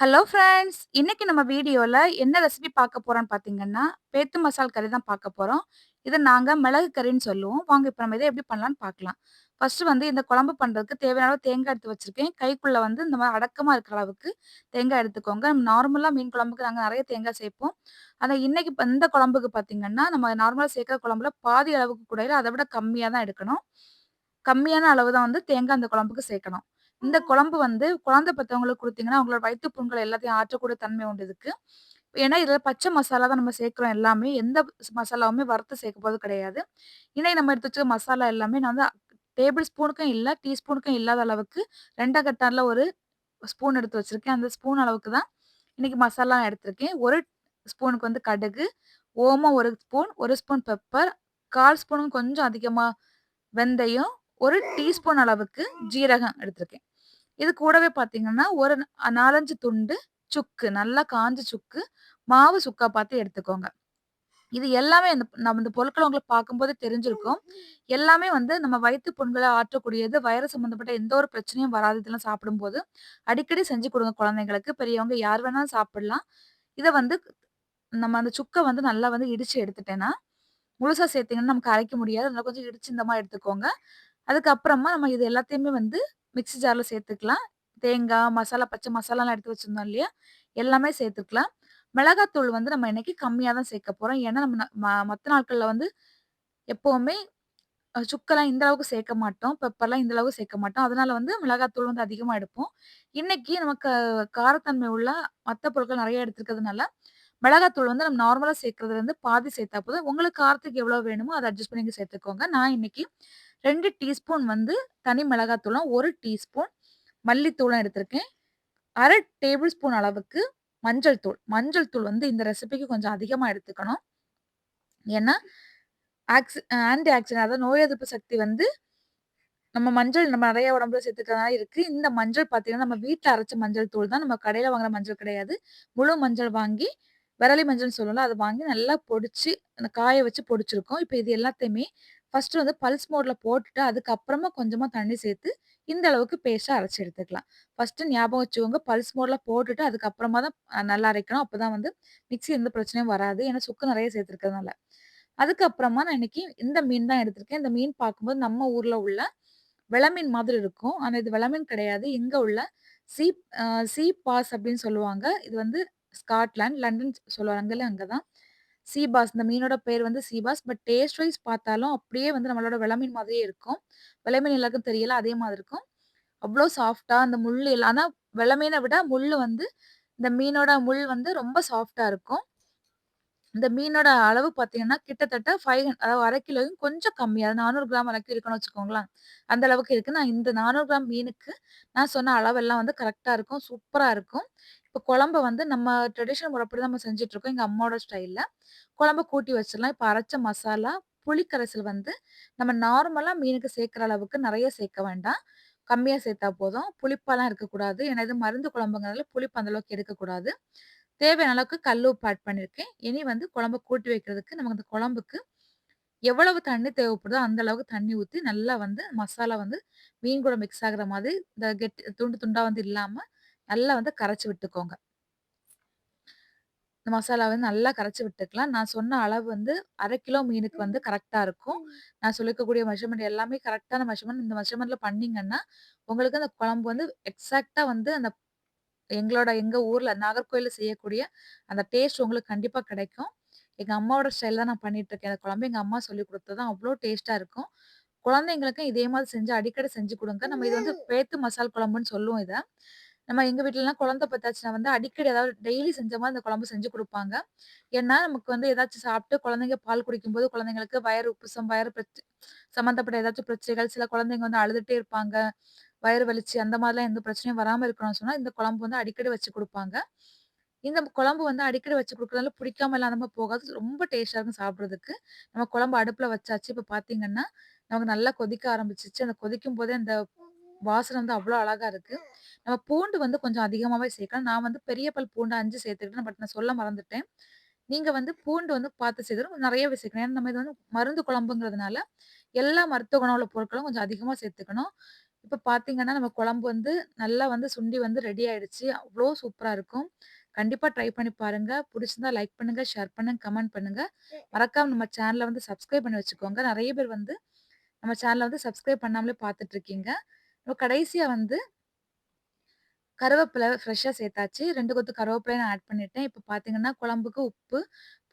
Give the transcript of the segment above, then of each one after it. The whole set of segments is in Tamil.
Hello friends! இன்னைக்கு நம்ம வீடியோவில் என்ன ரெசிபி பார்க்க போகிறோன்னு பார்த்தீங்கன்னா, பேத்து மசால் கறி தான் பார்க்க போகிறோம் இதை நாங்கள் மிளகு கறின்னு சொல்லுவோம். வாங்க இப்போ நம்ம இதை எப்படி பண்ணலான்னு பார்க்கலாம். ஃபர்ஸ்ட்டு வந்து இந்த குழம்பு பண்ணுறதுக்கு தேவையான அளவு தேங்காய் எடுத்து வச்சுருக்கேன் கைக்குள்ளே வந்து இந்த மாதிரி அடக்கமாக இருக்கிற அளவுக்கு தேங்காய் எடுத்துக்கோங்க. நார்மலாக மீன் குழம்புக்கு நாங்கள் நிறைய தேங்காய் சேர்ப்போம். ஆனால் இன்றைக்கி இந்த குழம்புக்கு பார்த்தீங்கன்னா, நம்ம நார்மலாக சேர்க்குற குழம்புல பாதி அளவுக்கு கூட அதை விட கம்மியாக தான் எடுக்கணும். கம்மியான அளவு தான் வந்து தேங்காய் அந்த குழம்புக்கு சேர்க்கணும். இந்த குழம்பு வந்து குழந்தை பெற்றவங்களுக்கு கொடுத்தீங்கன்னா அவங்களோட வயிற்று புண்கள் எல்லாத்தையும் ஆற்றக்கூடிய தன்மை உண்டு இதுக்கு. ஏன்னா, இதில் பச்சை மசாலா தான் நம்ம சேர்க்குறோம் எல்லாமே. எந்த மசாலாவுமே வறுத்து சேர்க்க போது கிடையாது. இன்னைக்கு நம்ம எடுத்து வச்சுக்க மசாலா எல்லாமே நான் வந்து டேபிள் ஸ்பூனுக்கும் இல்லை டீ ஸ்பூனுக்கும் இல்லாத அளவுக்கு ரெண்டாம் கட்டாரில் ஒரு ஸ்பூன் எடுத்து வச்சுருக்கேன் அந்த ஸ்பூன் அளவுக்கு தான் இன்னைக்கு மசாலா எடுத்திருக்கேன். ஒரு ஸ்பூனுக்கு வந்து கடுகு, ஓமம் ஒரு ஸ்பூன், ஒரு ஸ்பூன் பெப்பர், 1/4 ஸ்பூனும் கொஞ்சம் அதிகமாக வெந்தயம், ஒரு டீஸ்பூன் அளவுக்கு ஜீரகம் எடுத்திருக்கேன். இது கூடவே பார்த்தீங்கன்னா, ஒரு 4, 5 துண்டு சுக்கு, நல்லா காஞ்ச சுக்கு, மாவு சுக்கா பார்த்து எடுத்துக்கோங்க. இது எல்லாமே இந்த நம்ம இந்த பொருட்களை உங்களுக்கு பார்க்கும்போதே தெரிஞ்சிருக்கும். எல்லாமே வந்து நம்ம வயிற்று புண்களை ஆற்றக்கூடியது. வயிறு சம்மந்தப்பட்ட எந்த ஒரு பிரச்சனையும் வராது இதெல்லாம் சாப்பிடும்போது. அடிக்கடி செஞ்சு கொடுங்க குழந்தைங்களுக்கு. பெரியவங்க யார் வேணாலும் சாப்பிடலாம். இதை வந்து நம்ம அந்த சுக்கை வந்து நல்லா வந்து இடிச்சு எடுத்துட்டேன்னா, முழுசா சேர்த்தீங்கன்னா நமக்கு அரைக்க முடியாது. அதனால கொஞ்சம் இடிச்சு இந்த மாதிரி எடுத்துக்கோங்க. அதுக்கப்புறமா நம்ம இது எல்லாத்தையுமே வந்து மிக்ஸி ஜாரில் சேர்த்துக்கலாம். தேங்காய், மசாலா, பச்சை மசாலாலாம் எடுத்து வச்சிருந்தோம் இல்லையா? எல்லாமே சேர்த்துக்கலாம். மிளகாத்தூள் வந்து நம்ம இன்னைக்கு கம்மியாக தான் சேர்க்க போகிறோம் ஏன்னா, நம்ம ந ம வந்து எப்போவுமே சுக்கெல்லாம் இந்த அளவுக்கு சேர்க்க மாட்டோம். பெப்பர்லாம் இந்த அளவுக்கு சேர்க்க மாட்டோம். அதனால வந்து மிளகாத்தூள் வந்து அதிகமாக எடுப்போம். இன்னைக்கு நமக்கு காரத்தன்மை உள்ள மற்ற பொருட்கள் நிறைய எடுத்துருக்கிறதுனால, மிளகாத்தூள் வந்து நம்ம நார்மலாக சேர்க்கறதுலேருந்து பாதி சேர்த்தா போதும். உங்களுக்கு காரத்துக்கு எவ்வளோ வேணுமோ அதை அட்ஜஸ்ட் பண்ணி சேர்த்துக்கோங்க. நான் இன்னைக்கு ரெண்டு டீஸ்பூன் வந்து தனி மிளகாத்தூளும், ஒரு டீஸ்பூன் மல்லித்தூளும் எடுத்திருக்கேன். அரை டேபிள் ஸ்பூன் அளவுக்கு மஞ்சள் தூள். மஞ்சள் தூள் வந்து இந்த ரெசிபிக்கு கொஞ்சம் அதிகமாக எடுத்துக்கணும். ஏன்னா, ஆக்சி ஆன்டி ஆக்சிடென்ட் அதாவது நோய் எதிர்ப்பு சக்தி வந்து நம்ம மஞ்சள் நம்ம நிறைய உடம்புல சேர்த்துக்கிறதுனால இருக்கு. இந்த மஞ்சள் பார்த்தீங்கன்னா, நம்ம வீட்டில் அரைச்ச மஞ்சள் தூள் தான். நம்ம கடையில் வாங்குற மஞ்சள் கிடையாது. முழு மஞ்சள் வாங்கி விரலி மஞ்சள்னு சொல்லலாம் அதை வாங்கி நல்லா பொடிச்சு, அந்த காய வச்சு பொடிச்சிருக்கோம். இப்போ இது எல்லாத்தையுமே ஃபஸ்ட்டு வந்து பல்ஸ் மோட்ல போட்டுட்டு, அதுக்கப்புறமா கொஞ்சமா தண்ணி சேர்த்து, இந்த அளவுக்கு பேஸ்ட்டாக அரைச்சி எடுத்துக்கலாம். ஃபஸ்ட்டு ஞாபகம் வச்சுக்கோங்க, பல்ஸ் மோட்ல போட்டுட்டு அதுக்கப்புறமா தான் நல்லா அரைக்கணும். அப்பதான் வந்து மிக்ஸி எந்த பிரச்சனையும் வராது. ஏன்னா, சுக்கு நிறைய சேர்த்துருக்கிறதுனால. அதுக்கப்புறமா நான் இன்னைக்கு இந்த மீன் தான் எடுத்திருக்கேன். இந்த மீன் பார்க்கும்போது நம்ம ஊர்ல உள்ள விளமீன் மாதிரி இருக்கும். ஆனால் இது விளமீன் கிடையாது. இங்க உள்ள சீ சீ பாஸ் அப்படின்னு சொல்லுவாங்க. இது வந்து ஸ்காட்லாண்ட், லண்டன் சொல்லுவாங்கல்ல அங்கே தான். சீபாஸ் இந்த மீனோட பேர் வந்து சீபாஸ் பட் டேஸ்ட் வைஸ் பார்த்தாலும் அப்படியே வந்து நம்மளோட விளமீன் மாதிரியே இருக்கும். விளமீன் எல்லாருக்கும் தெரியல, அதே மாதிரி இருக்கும். அவ்வளோ சாஃப்டாக அந்த முள் எல்லாம் ஆனால் விளமீனை விட முள் வந்து இந்த மீனோட முள் வந்து ரொம்ப சாஃப்டாக இருக்கும். இந்த மீனோட அளவு பார்த்தீங்கன்னா, கிட்டத்தட்ட ஃபைவ் அதாவது அரை கிலோயும் கொஞ்சம் கம்மியாக நானூறு கிராம் வரைக்கும் இருக்குன்னு வச்சுக்கோங்களேன். அந்த அளவுக்கு இருக்குது நான் இந்த 400 கிராம் மீனுக்கு நான் சொன்ன அளவெல்லாம் வந்து கரெக்டாக இருக்கும். சூப்பராக இருக்கும். இப்போ குழம்ப வந்து நம்ம ட்ரெடிஷனல் முறைப்படி நம்ம செஞ்சிட்ருக்கோம் எங்கள் அம்மாவோட ஸ்டைலில் குழம்ப கூட்டி வச்சிடலாம். இப்போ அரைச்ச மசாலா, புளிக்கரைசல் வந்து நம்ம நார்மலாக மீனுக்கு சேர்க்குற அளவுக்கு நிறைய சேர்க்க வேண்டாம். கம்மியாக சேர்த்தா போதும். புளிப்பாலாம் இருக்கக்கூடாது. ஏன்னா இது மருந்து குழம்புங்கிறதுல புளிப்பு அந்தளவுக்கு எடுக்கக்கூடாது. தேவையான அளவுக்கு கல் உப்பு ஆட் பண்ணியிருக்கேன். இனி வந்து குழம்ப கூட்டி வைக்கிறதுக்கு நமக்கு அந்த குழம்புக்கு எவ்வளவு தண்ணி தேவைப்படுதோ, அந்த அளவுக்கு தண்ணி ஊற்றி நல்லா வந்து மசாலா வந்து மீன் கூட மிக்ஸ் ஆகிற மாதிரி இந்த கெட்டி துண்டு துண்டாக வந்து இல்லாமல் நல்லா வந்து கரைச்சி விட்டுக்கோங்க. இந்த மசாலா வந்து நல்லா கரைச்சி விட்டுக்கலாம். நான் சொன்ன அளவு வந்து அரை கிலோ மீனுக்கு வந்து கரெக்டாக இருக்கும். நான் சொல்லிக்கக்கூடிய மெஷர்மெண்ட் எல்லாமே கரெக்டான மெஷர்மெண்ட் இந்த மெஷர்மென்ட்ல பண்ணீங்கன்னா, உங்களுக்கு அந்த குழம்பு வந்து எக்ஸாக்டாக வந்து அந்த எங்களோட எங்க ஊர்ல நாகர்கோயில்ல செய்யக்கூடிய அந்த டேஸ்ட் உங்களுக்கு கண்டிப்பா கிடைக்கும். எங்க அம்மாவோட ஸ்டைல் தான் நான் பண்ணிட்டுருக்கேன். அந்த குழம்பு எங்க அம்மா சொல்லிக் கொடுத்தது தான். அவ்ளோ இருக்கும். குழந்தைங்களுக்கும் இதே மாதிரி செஞ்சு அடிக்கடி செஞ்சு கொடுங்க நம்ம இது வந்து பேத்து மசால் குழம்புன்னு சொல்லுவோம் இதை நம்ம எங்கள் வீட்டிலலாம் குழந்தை பத்தாச்சுன்னா வந்து அடிக்கடி ஏதாவது டெய்லி செஞ்ச மாதிரி அந்த குழம்பு செஞ்சு கொடுப்பாங்க ஏன்னா, நமக்கு வந்து ஏதாச்சும் சாப்பிட்டு குழந்தைங்க பால் குடிக்கும்போது குழந்தைங்களுக்கு வயறு உப்புசம், வயறு பிரச்சனை சம்மந்தப்பட்ட ஏதாச்சும் பிரச்சனைகள், சில குழந்தைங்க வந்து அழுதுகிட்டே இருப்பாங்க. வயிறு வலிச்சு அந்த மாதிரிலாம் எந்த பிரச்சனையும் வராமல் இருக்கணும்னு சொன்னால் இந்த குழம்பு வந்து அடிக்கடி வச்சு கொடுப்பாங்க இந்த குழம்பு வந்து அடிக்கடி வச்சு கொடுக்குறதுனால பிடிக்காம இல்லாத நம்ம போகாது. ரொம்ப டேஸ்டாக இருக்கும் சாப்பிட்றதுக்கு நம்ம குழம்பு அடுப்பில் வச்சாச்சு. இப்போ பார்த்தீங்கன்னா, நமக்கு நல்லா கொதிக்க ஆரம்பிச்சிச்சு அந்த கொதிக்கும்போதே அந்த வாசனை வந்து அவ்வளோ அழகா இருக்கு. நம்ம பூண்டு வந்து கொஞ்சம் அதிகமாகவே சேர்க்கலாம். நான் வந்து பெரிய பல் பூண்டு அஞ்சு சேர்த்துக்கிட்டேன். பட் நான் சொல்ல மறந்துட்டேன். நீங்கள் வந்து பூண்டு வந்து பார்த்து சேர்க்கணும். நிறையவே சேர்க்கணும். ஏன்னா நம்ம இது வந்து மருந்து குழம்புங்கிறதுனால, எல்லா மருத்துவ குணம் உள்ள பொருட்களும் கொஞ்சம் அதிகமாக சேர்த்துக்கணும். இப்ப பார்த்தீங்கன்னா, நம்ம குழம்பு வந்து நல்லா வந்து சுண்டி வந்து ரெடி ஆயிடுச்சு. அவ்ளோ சூப்பரா இருக்கும். கண்டிப்பா ட்ரை பண்ணி பாருங்க. புடிச்சிருந்தா லைக் பண்ணுங்க, ஷேர் பண்ணுங்க, கமெண்ட் பண்ணுங்க. மறக்காம நம்ம சேனல வந்து சப்ஸ்கிரைப் பண்ணி வச்சுக்கோங்க. நெறைய பேர் வந்து நம்ம சேனல வந்து சப்ஸ்கிரைப் பண்ணாமலே பார்த்துட்டு இருக்கீங்க. இப்போ கடைசியா வந்து கருவேப்பில ஃப்ரெஷ்ஷா சேர்த்தாச்சு. 2 கொத்து கருவேப்பிலைய நான் ஆட் பண்ணிட்டேன். இப்ப பார்த்தீங்கன்னா, குழம்புக்கு உப்பு,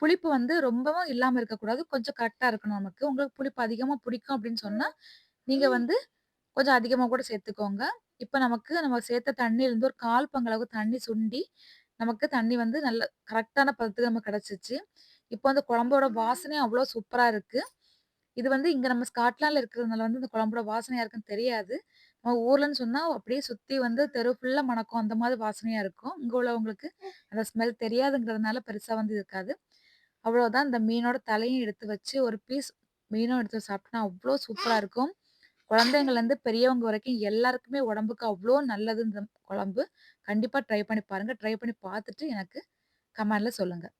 புளிப்பு வந்து ரொம்பவும் இல்லாம இருக்கக்கூடாது. கொஞ்சம் கரெக்ட்டா இருக்கணும் நமக்கு. உங்களுக்கு புளிப்பு அதிகமா பிடிக்கும் அப்படின்னு சொன்னா, நீங்க வந்து கொஞ்சம் அதிகமா கூட சேர்த்துக்கோங்க. இப்ப நமக்கு நம்ம சேர்த்த தண்ணீலருந்து ஒரு 1/4 பங்கு அளவு தண்ணி சுண்டி, நமக்கு தண்ணி வந்து நல்ல கரெக்ட்டான பதத்துக்கு நமக்கு கிடைச்சுச்சு. இப்போ அந்த குழம்போட வாசனை அவ்ளோ சூப்பரா இருக்கு. இது வந்து இங்க நம்ம ஸ்காட்லாண்ட்ல இருக்கிறதுனால வந்து இந்த குழம்போட வாசனை யாருக்கும் தெரியாது. நம்ம ஊர்லன்னு சொன்னா அப்படியே சுத்தி வந்து தெரு ஃபுல்லா மணக்கும். அந்த மாதிரி வாசனையா இருக்கும். இங்க உள்ளவங்களுக்கு அந்த ஸ்மெல் தெரியாதுங்கிறதுனால பெருசா வந்து இருக்காது. அவ்வளோதான் இந்த மீனோட தலையும் எடுத்து வச்சு ஒரு பீஸ் மீனும் எடுத்து சாப்பிட்டோம்னா அவ்ளோ சூப்பரா இருக்கும். குழந்தைங்கள்லேருந்து பெரியவங்க வரைக்கும் எல்லாருக்குமே உடம்புக்கு அவ்வளோ நல்லது இந்த குழம்பு. கண்டிப்பாக ட்ரை பண்ணி பாருங்கள் ட்ரை பண்ணி பார்த்துட்டு எனக்கு கமெண்டில் சொல்லுங்கள்